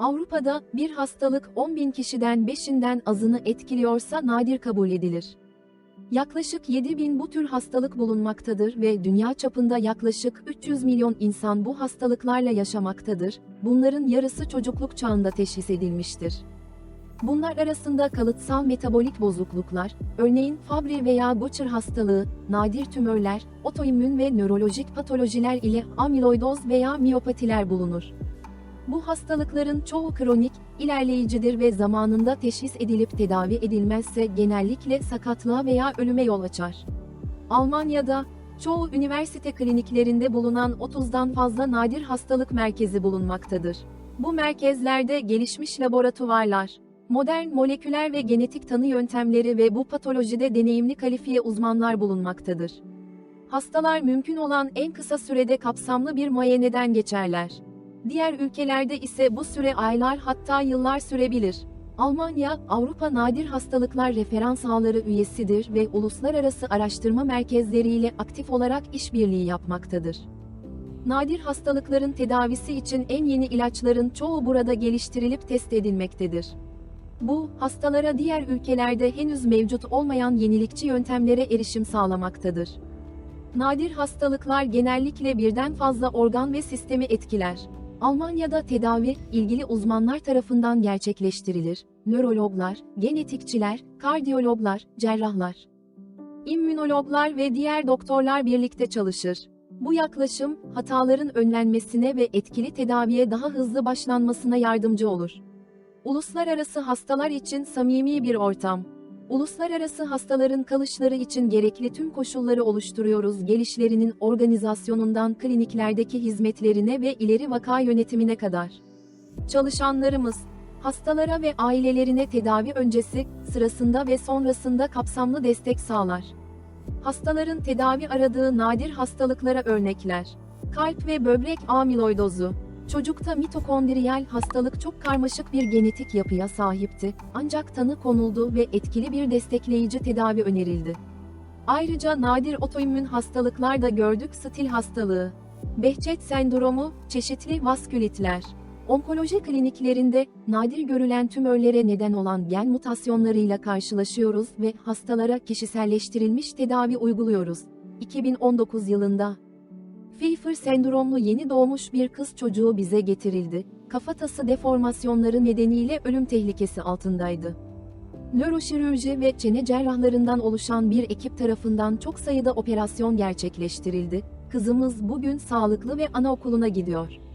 Avrupa'da bir hastalık 10 bin kişiden 5'inden azını etkiliyorsa nadir kabul edilir. Yaklaşık 7 bin bu tür hastalık bulunmaktadır ve dünya çapında yaklaşık 300 milyon insan bu hastalıklarla yaşamaktadır. Bunların yarısı çocukluk çağında teşhis edilmiştir. Bunlar arasında kalıtsal metabolik bozukluklar, örneğin Fabry veya Gaucher hastalığı, nadir tümörler, otoimmün ve nörolojik patolojiler ile amiloidoz veya miyopatiler bulunur. Bu hastalıkların çoğu kronik, ilerleyicidir ve zamanında teşhis edilip tedavi edilmezse genellikle sakatlığa veya ölüme yol açar. Almanya'da, çoğu üniversite kliniklerinde bulunan 30'dan fazla nadir hastalık merkezi bulunmaktadır. Bu merkezlerde gelişmiş laboratuvarlar, modern moleküler ve genetik tanı yöntemleri ve bu patolojide deneyimli kalifiye uzmanlar bulunmaktadır. Hastalar mümkün olan en kısa sürede kapsamlı bir muayeneden geçerler. Diğer ülkelerde ise bu süre aylar hatta yıllar sürebilir. Almanya, Avrupa Nadir Hastalıklar Referans Ağları üyesidir ve uluslararası araştırma merkezleriyle aktif olarak işbirliği yapmaktadır. Nadir hastalıkların tedavisi için en yeni ilaçların çoğu burada geliştirilip test edilmektedir. Bu, hastalara diğer ülkelerde henüz mevcut olmayan yenilikçi yöntemlere erişim sağlamaktadır. Nadir hastalıklar genellikle birden fazla organ ve sistemi etkiler. Almanya'da tedavi, ilgili uzmanlar tarafından gerçekleştirilir. Nörologlar, genetikçiler, kardiyologlar, cerrahlar, immünologlar ve diğer doktorlar birlikte çalışır. Bu yaklaşım, hataların önlenmesine ve etkili tedaviye daha hızlı başlanmasına yardımcı olur. Uluslararası hastalar için samimi bir ortam. Uluslararası hastaların kalışları için gerekli tüm koşulları oluşturuyoruz. Gelişlerinin organizasyonundan kliniklerdeki hizmetlerine ve ileri vaka yönetimine kadar. Çalışanlarımız, hastalara ve ailelerine tedavi öncesi, sırasında ve sonrasında kapsamlı destek sağlar. Hastaların tedavi aradığı nadir hastalıklara örnekler. Kalp ve böbrek amiloidozu. Çocukta mitokondriyal hastalık çok karmaşık bir genetik yapıya sahipti, ancak tanı konuldu ve etkili bir destekleyici tedavi önerildi. Ayrıca nadir otoimmün hastalıklar da gördük stil hastalığı. Behçet sendromu, çeşitli vaskülitler. Onkoloji kliniklerinde nadir görülen tümörlere neden olan gen mutasyonlarıyla karşılaşıyoruz ve hastalara kişiselleştirilmiş tedavi uyguluyoruz. 2019 yılında Pfeiffer sendromlu yeni doğmuş bir kız çocuğu bize getirildi. Kafatası deformasyonları nedeniyle ölüm tehlikesi altındaydı. Nöroşirürji ve çene cerrahlarından oluşan bir ekip tarafından çok sayıda operasyon gerçekleştirildi. Kızımız bugün sağlıklı ve anaokuluna gidiyor.